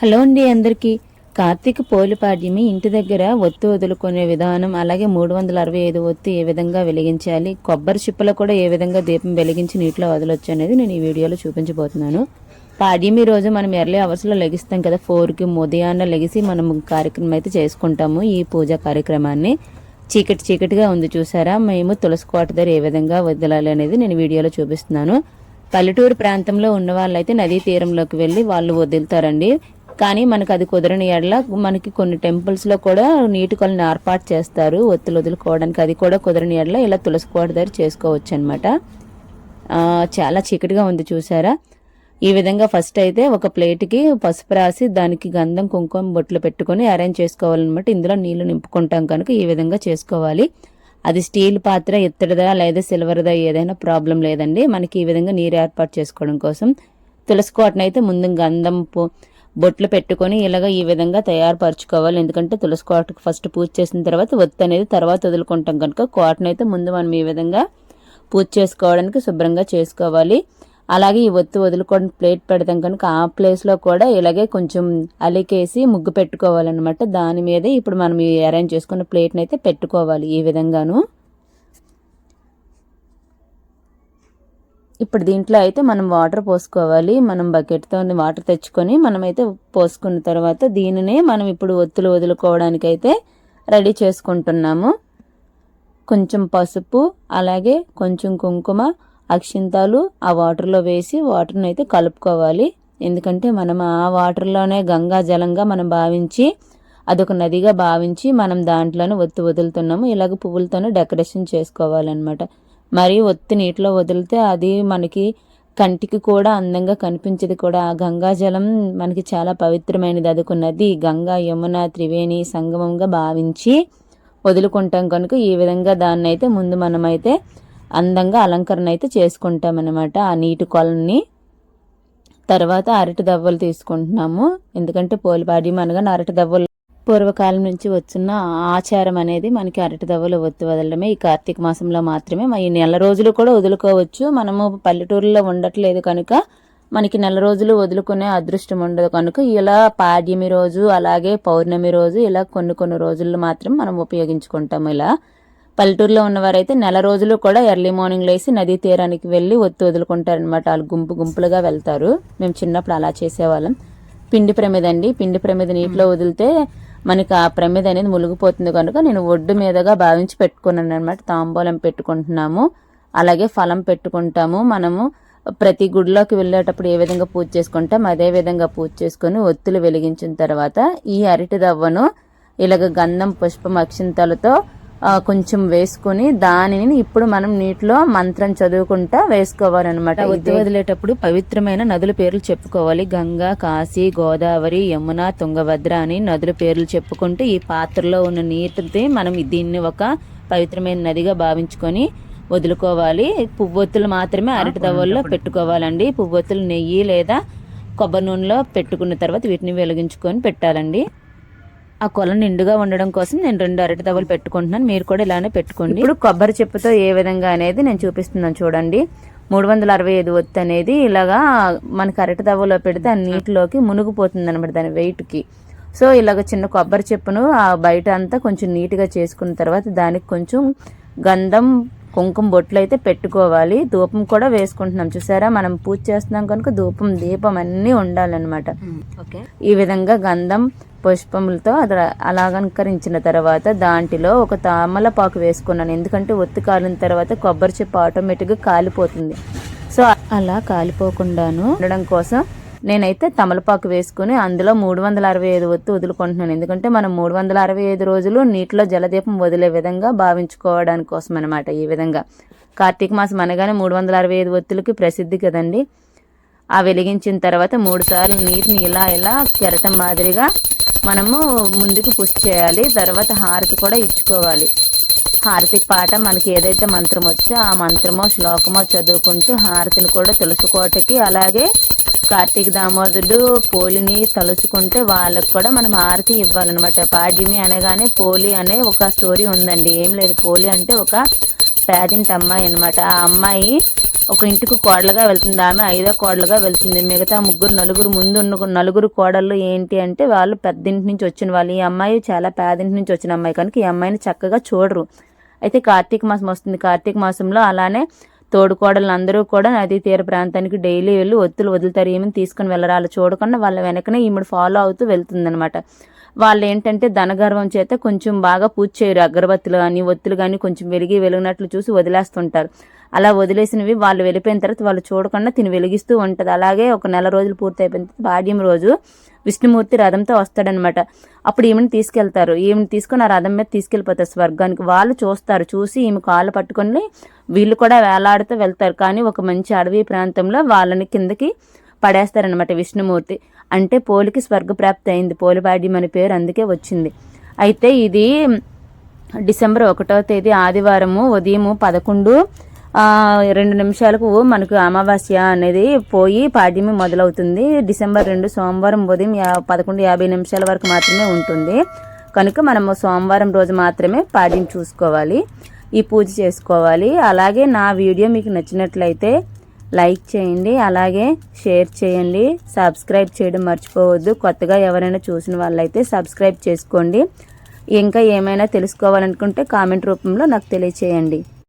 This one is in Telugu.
హలో అండి అందరికీ. కార్తీక పోలిపాడ్యమి ఇంటి దగ్గర ఒత్తి వదులుకునే విధానం అలాగే మూడు వందల అరవై ఐదు ఒత్తి ఏ విధంగా వెలిగించాలి కొబ్బరి చిప్పలో కూడా ఏ విధంగా దీపం వెలిగించి నీటిలో వదలొచ్చు అనేది నేను ఈ వీడియోలో చూపించబోతున్నాను. పాడ్యమి రోజు మనం ఎర్లీ అవర్స్లో లెగిస్తాం కదా ఫోర్కి ఉదయాన్న లెగిసి మనం కార్యక్రమం అయితే చేసుకుంటాము ఈ పూజా కార్యక్రమాన్ని. చీకటి చీకటిగా ఉంది చూసారా మేము తులసి కోట దగ్గర ఏ విధంగా వదలాలి అనేది నేను వీడియోలో చూపిస్తున్నాను. పల్లెటూరు ప్రాంతంలో ఉన్న వాళ్ళైతే నదీ తీరంలోకి వెళ్ళి వాళ్ళు వదులుతారండి. కానీ మనకు అది కుదరని ఎడల మనకి కొన్ని టెంపుల్స్లో కూడా నీటి కొలను ఏర్పాటు చేస్తారు ఒత్తులు వదులుకోవడానికి. అది కూడా కుదరని ఎడల ఇలా తులసి కోట దగ్గర చేసుకోవచ్చు అనమాట చాలా చీకటిగా ఉంది చూసారా? ఈ విధంగా ఫస్ట్ అయితే ఒక ప్లేట్కి పసుపు రాసి దానికి గంధం కుంకుమ బొట్లు పెట్టుకొని అరేంజ్ చేసుకోవాలన్నమాట. ఇందులో నీళ్ళు నింపుకుంటాం కనుక ఈ విధంగా చేసుకోవాలి. అది స్టీల్ పాత్ర ఇత్తడిదా లేదా సిల్వర్దా ఏదైనా ప్రాబ్లం లేదండి. మనకి ఈ విధంగా నీరు ఏర్పాటు చేసుకోవడం కోసం. తులసి కోటనైతే ముందు గంధం బొట్లు పెట్టుకొని ఇలాగ ఈ విధంగా తయారుపరచుకోవాలి. ఎందుకంటే తులసి కోటకు ఫస్ట్ పూజ చేసిన తర్వాత ఒత్తి అనేది తర్వాత వదులుకుంటాం కనుక కోటనైతే ముందు మనం ఈ విధంగా పూజ చేసుకోవడానికి శుభ్రంగా చేసుకోవాలి. అలాగే ఈ ఒత్తు వదులుకోవడానికి ప్లేట్ పెడతాం కనుక ఆ ప్లేస్లో కూడా ఇలాగే కొంచెం అలికేసి ముగ్గు పెట్టుకోవాలన్నమాట. దాని మీదే ఇప్పుడు మనం అరేంజ్ చేసుకున్న ప్లేట్ని అయితే పెట్టుకోవాలి ఈ విధంగాను. ఇప్పుడు దీంట్లో అయితే మనం వాటర్ పోసుకోవాలి. మనం బకెట్తో వాటర్ తెచ్చుకొని మనమైతే పోసుకున్న తర్వాత దీనినే మనం ఇప్పుడు ఒత్తులు వదులుకోవడానికి అయితే రెడీ చేసుకుంటున్నాము. కొంచెం పసుపు అలాగే కొంచెం కుంకుమ అక్షింతాలు ఆ వాటర్లో వేసి వాటర్ని అయితే కలుపుకోవాలి. ఎందుకంటే మనం ఆ వాటర్లోనే గంగా జలంగా మనం భావించి అదొక నదిగా భావించి మనం దాంట్లోనే ఒత్తి వదులుతున్నాము. ఇలాగ పువ్వులతోనే డెకరేషన్ చేసుకోవాలన్నమాట. మరీ ఒత్తి నీటిలో వదిలితే అది మనకి కంటికి కూడా అందంగా కనిపించేది కూడా. ఆ గంగాజలం మనకి చాలా పవిత్రమైనది. అదొక నది. గంగా యమున త్రివేణి సంగమంగా భావించి వదులుకుంటాం కనుక ఈ విధంగా దాన్ని అయితే ముందు మనమైతే అందంగా అలంకరణ అయితే చేసుకుంటామన్నమాట ఆ నీటి కొలని తర్వాత అరటి దవ్వలు తీసుకుంటున్నాము. ఎందుకంటే పోలిపాడ్యం అనగానే అరటి దవ్వలు పూర్వకాలం నుంచి వచ్చిన ఆచారం అనేది మనకి అరటి దవ్వలు ఒత్తి వదలడమే. ఈ కార్తీక మాసంలో మాత్రమే ఈ నెల రోజులు కూడా వదులుకోవచ్చు. మనము పల్లెటూరులో ఉండట్లేదు కనుక మనకి నెల రోజులు వదులుకునే అదృష్టం ఉండదు కనుక ఇలా పాడ్యమి రోజు అలాగే పౌర్ణమి రోజు ఇలా కొన్ని కొన్ని రోజులు మాత్రం మనం ఉపయోగించుకుంటాము ఇలా. పల్లెటూరులో ఉన్నవారైతే నెల రోజులు కూడా ఎర్లీ మార్నింగ్ లేసి నదీ తీరానికి వెళ్ళి ఒత్తి వదులుకుంటారనమాట. వాళ్ళు గుంపు గుంపులుగా వెళ్తారు. మేము చిన్నప్పుడు అలా చేసేవాళ్ళం. పిండి ప్రమిద అండి పిండి ప్రమిద నీటిలో వదిలితే మనకి ఆ ప్రమిద అనేది మునిగిపోతుంది కనుక నేను ఒడ్డు మీదగా భావించి పెట్టుకున్నాను అనమాట తాంబూలం పెట్టుకుంటున్నాము. అలాగే ఫలం పెట్టుకుంటాము. మనము ప్రతి గుడిలోకి వెళ్ళేటప్పుడు ఏ విధంగా పూజ చేసుకుంటాం అదే విధంగా పూజ చేసుకొని ఒత్తులు వెలిగించిన తర్వాత ఈ అరటి దవ్వను ఇలాగ గంధం పుష్పం అక్షింతలతో కొంచెం వేసుకుని దానిని ఇప్పుడు మనం నీటిలో మంత్రం చదువుకుంటా వేసుకోవాలన్నమాట. ఉత్తి వదిలేటప్పుడు పవిత్రమైన నదుల పేర్లు చెప్పుకోవాలి. గంగా కాశీ గోదావరి యమున తుంగభద్ర అని నదుల పేర్లు చెప్పుకుంటూ ఈ పాత్రలో ఉన్న నీటితో మనం దీన్ని ఒక పవిత్రమైన నదిగా భావించుకొని వదులుకోవాలి. పువ్వొత్తులు మాత్రమే అరటి దవ్వల్లో పెట్టుకోవాలండి. పువ్వొత్తులు నెయ్యి లేదా కొబ్బరి నూనెలో పెట్టుకున్న తర్వాత వీటిని వెలిగించుకొని పెట్టాలండి. ఆ కొల నిండుగా ఉండడం కోసం నేను రెండు అరటి తవ్వలు పెట్టుకుంటున్నాను. మీరు కూడా ఇలానే పెట్టుకోండి. ఇప్పుడు కొబ్బరి చెప్పుతో ఏ విధంగా అనేది నేను చూపిస్తున్నాను చూడండి. మూడు వందల అరవై ఐదు ఒత్తి అనేది ఇలాగా మనకి అరటి తవ్వలో పెడితే ఆ నీటిలోకి మునిగిపోతుంది అనమాట దాని వెయిట్కి. సో ఇలాగ చిన్న కొబ్బరి చెప్పును ఆ బయట అంతా కొంచెం నీట్గా చేసుకున్న తర్వాత దానికి కొంచెం గంధం కుంకుమ బొట్లు అయితే పెట్టుకోవాలి. ధూపం కూడా వేసుకుంటున్నాం. చూసారా? మనం పూజ చేస్తున్నాం కనుక ధూపం దీపం అన్నీ ఉండాలన్నమాట. ఈ విధంగా గంధం పుష్పములతో అది అలంకరించిన తర్వాత దాంట్లో ఒక తామలపాకు వేసుకున్నాను. ఎందుకంటే ఒత్తి కాలిన తర్వాత కొబ్బరి చెప్పు ఆటోమేటిక్గా కాలిపోతుంది. సో అలా కాలిపోకుండాను ఉండడం కోసం నేనైతే తమలపాకు వేసుకుని అందులో మూడు వందల అరవై ఐదు ఒత్తి వదులుకుంటున్నాను. ఎందుకంటే మనం మూడు వందల అరవై ఐదు రోజులు నీటిలో జలదీపం వదిలే విధంగా భావించుకోవడానికి కోసం అనమాట ఈ విధంగా. కార్తీక మాసం అనగానే మూడు వందల అరవై ఐదు ఒత్తులకి ప్రసిద్ధి కదండి. ఆ వెలిగించిన తర్వాత మూడు సార్లు నీటిని ఇలా ఇలా కెరటం మాదిరిగా మనము ముందుకు పుష్ చేయాలి. తర్వాత హారతి కూడా ఇచ్చుకోవాలి. హారతి పాట మనకి ఏదైతే మంత్రం వచ్చో ఆ మంత్రమో శ్లోకమో చదువుకుంటూ హారతిని కూడా తులసుకోటకి అలాగే కార్తీక దామోదరుడు పోలిని తలుచుకుంటే వాళ్ళకు కూడా మనం హారతి ఇవ్వాలన్నమాట. పాడ్యమి అనగానే పోలి అనే ఒక స్టోరీ ఉందండి. ఏం లేదు పోలి అంటే ఒక పేదింటి అమ్మాయి అనమాట ఆ అమ్మాయి ఒక ఇంటికి కోడలుగా వెళ్తుంది. ఆమె ఐదో కోడలుగా వెళ్తుంది. మిగతా ముగ్గురు నలుగురు ముందు ఉన్న నలుగురు కోడళ్ళు ఏంటి అంటే వాళ్ళు పెద్దింటి నుంచి వచ్చిన వాళ్ళు. ఈ అమ్మాయి చాలా పేదింటి నుంచి వచ్చిన అమ్మాయి. కనుక ఈ అమ్మాయిని చక్కగా చూడరు. అయితే కార్తీక మాసం వస్తుంది. కార్తీక మాసంలో అలానే తోడుకోడలు అందరూ కూడా నదీ తీర ప్రాంతానికి డైలీ వెళ్ళి ఒత్తులు వదులుతారు ఏమని తీసుకుని వెళ్ళరు వాళ్ళు చూడకుండా వాళ్ళ వెనకనే ఈమెడు ఫాలో అవుతూ వెళ్తుందనమాట వాళ్ళు ఏంటంటే ధనగర్వం చేత కొంచెం బాగా పూజ చేయరు. అగరబత్తులు కానీ ఒత్తులు కానీ కొంచెం వెలిగి వెలిగినట్లు చూసి వదిలేస్తుంటారు. అలా వదిలేసినవి వాళ్ళు వెళ్ళిపోయిన తర్వాత వాళ్ళు చూడకుండా తిని వెలిగిస్తూ ఉంటుంది. అలాగే ఒక నెల రోజులు పూర్తి అయిపోయిన తర్వాత పాడ్యం రోజు విష్ణుమూర్తి రథంతో వస్తాడనమాట అప్పుడు ఈమెను తీసుకెళ్తారు. ఈమెను తీసుకొని ఆ రథం మీద తీసుకెళ్ళిపోతారు స్వర్గానికి. వాళ్ళు చూస్తారు చూసి ఈమె కాళ్ళు పట్టుకొని వీళ్ళు కూడా వేలాడుతూ వెళ్తారు. కానీ ఒక మంచి అడవి ప్రాంతంలో వాళ్ళని కిందకి పడేస్తారనమాట విష్ణుమూర్తి. అంటే పోలికి స్వర్గప్రాప్తి అయింది. పోలిపాడ్యం అనే పేరు అందుకే వచ్చింది. అయితే ఇది డిసెంబర్ ఒకటో తేదీ ఆదివారము ఉదయము పదకొండు రెండు నిమిషాలకు మనకు అమావాస్య అనేది పోయి పాడ్యమి మొదలవుతుంది. డిసెంబర్ రెండు సోమవారం ఉదయం యా పదకొండు యాభై నిమిషాల వరకు మాత్రమే ఉంటుంది. కనుక మనము సోమవారం రోజు మాత్రమే పాడ్యం చూసుకోవాలి. ఈ పూజ చేసుకోవాలి. అలాగే నా వీడియో మీకు నచ్చినట్లయితే లైక్ చేయండి. అలాగే షేర్ చేయండి. సబ్స్క్రైబ్ చేయడం మర్చిపోవద్దు. కొత్తగా ఎవరైనా చూసిన వాళ్ళైతే సబ్స్క్రైబ్ చేసుకోండి. ఇంకా ఏమైనా తెలుసుకోవాలనుకుంటే కామెంట్ రూపంలో నాకు తెలియచేయండి.